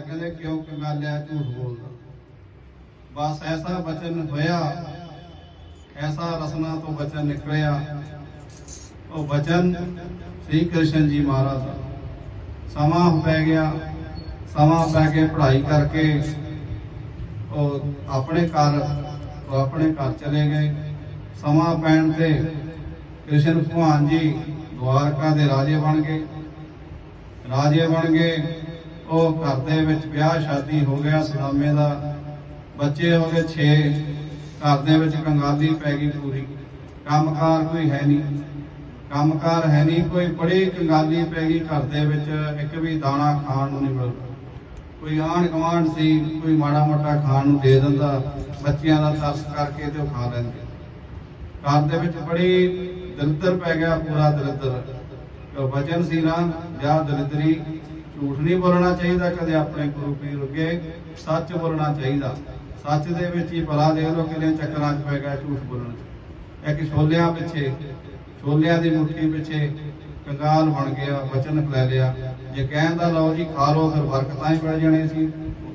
ਕਹਿੰਦੇ ਕਿਉਂਕਿ ਮੈਂ ਲਿਆ ਝੂਠ ਬੋਲਦਾ? ਬਸ ਐਸਾ ਬਚਨ ਹੋਇਆ ਐਸਾ ਰਸਨਾ ਤੋਂ ਬਚਨ ਨਿਕਲਿਆ। ਉਹ ਬਚਨ ਸ੍ਰੀ ਕ੍ਰਿਸ਼ਨ ਜੀ ਮਹਾਰਾਜ ਸਮਾਂ ਪੈ ਗਿਆ। ਸਮਾਂ ਪੈ ਕੇ ਪੜ੍ਹਾਈ ਕਰਕੇ ਉਹ ਆਪਣੇ ਘਰ, ਉਹ ਆਪਣੇ ਘਰ ਚਲੇ ਗਏ। ਸਮਾਂ ਪੈਣ ਤੇ ਕ੍ਰਿਸ਼ਨ ਭਗਵਾਨ ਜੀ ਦਵਾਰਕਾ ਦੇ ਰਾਜੇ ਬਣ ਗਏ। ਰਾਜੇ ਬਣ ਗਏ ਉਹ ਘਰ ਦੇ ਵਿੱਚ ਵਿਆਹ ਸ਼ਾਦੀ ਹੋ ਗਿਆ ਸੁਨਾਮੇ ਦਾ। ਬੱਚੇ ਹੋ ਗਏ 6 ਘਰ ਦੇ ਵਿੱਚ ਕੰਗਾਲੀ ਪੈ ਗਈ ਪੂਰੀ ਕੰਮਕਾਰ ਕੋਈ ਹੈ ਨਹੀਂ। ਕੰਮਕਾਰ ਹੈ ਨਹੀਂ, ਕੋਈ ਬੜੀ ਕੰਗਾਲੀ ਪੈ ਗਈ ਘਰ ਦੇ ਵਿੱਚ, ਇੱਕ ਵੀ ਦਾਣਾ ਖਾਣ ਨੂੰ ਨਹੀਂ ਮਿਲਦਾ। ਕੋਈ ਆਣ ਗਵਾਂਢ ਸੀ, ਕੋਈ ਮਾੜਾ ਮੋਟਾ ਖਾਣ ਨੂੰ ਦੇ ਦਿੰਦਾ, ਬੱਚਿਆਂ ਦਾ ਤਰਸ ਕਰਕੇ ਤੇ ਉਹ ਖਾ ਲੈਂਦੇ। ਘਰ ਦੇ ਵਿੱਚ ਬੜੀ ਦਲਿੱਦਰ ਪੈ ਗਿਆ, ਪੂਰਾ ਦਲਿੱਦਰ। ਜੋ ਵਚਨ ਸੀ ਨਾ, ਜਾਂ ਦਲਿੱਦਰੀ ਝੂਠ ਨਹੀਂ ਬੋਲਣਾ ਚਾਹੀਦਾ, ਕਦੇ ਆਪਣੇ ਗੁਰੂ ਪੀਰ ਅੱਗੇ ਸੱਚ ਬੋਲਣਾ ਚਾਹੀਦਾ। ਸੱਚ ਦੇ ਵਿੱਚ ਹੀ ਭਲਾ ਦੇਖ ਲੋ ਕਿੰਨੇ ਚੱਕਰਾਂ 'ਚ ਪੈ ਗਿਆ ਝੂਠ ਬੋਲਣ। 'ਚ। ਇੱਕ ਛੋਲਿਆਂ ਪਿੱਛੇ, ਛੋਲਿਆਂ ਦੀ ਮੁੱਠੀ ਪਿੱਛੇ ਕੰਗਾਲ ਬਣ ਗਿਆ, ਵਚਨ ਲੈ ਲਿਆ। ਜੇ ਕਹਿਣ ਦਾ ਲਓ ਜੀ, ਖਾ ਲਓ, ਫਿਰ ਬਰਕਤਾਂ ਹੀ ਪੜ ਜਾਣੇ ਸੀ।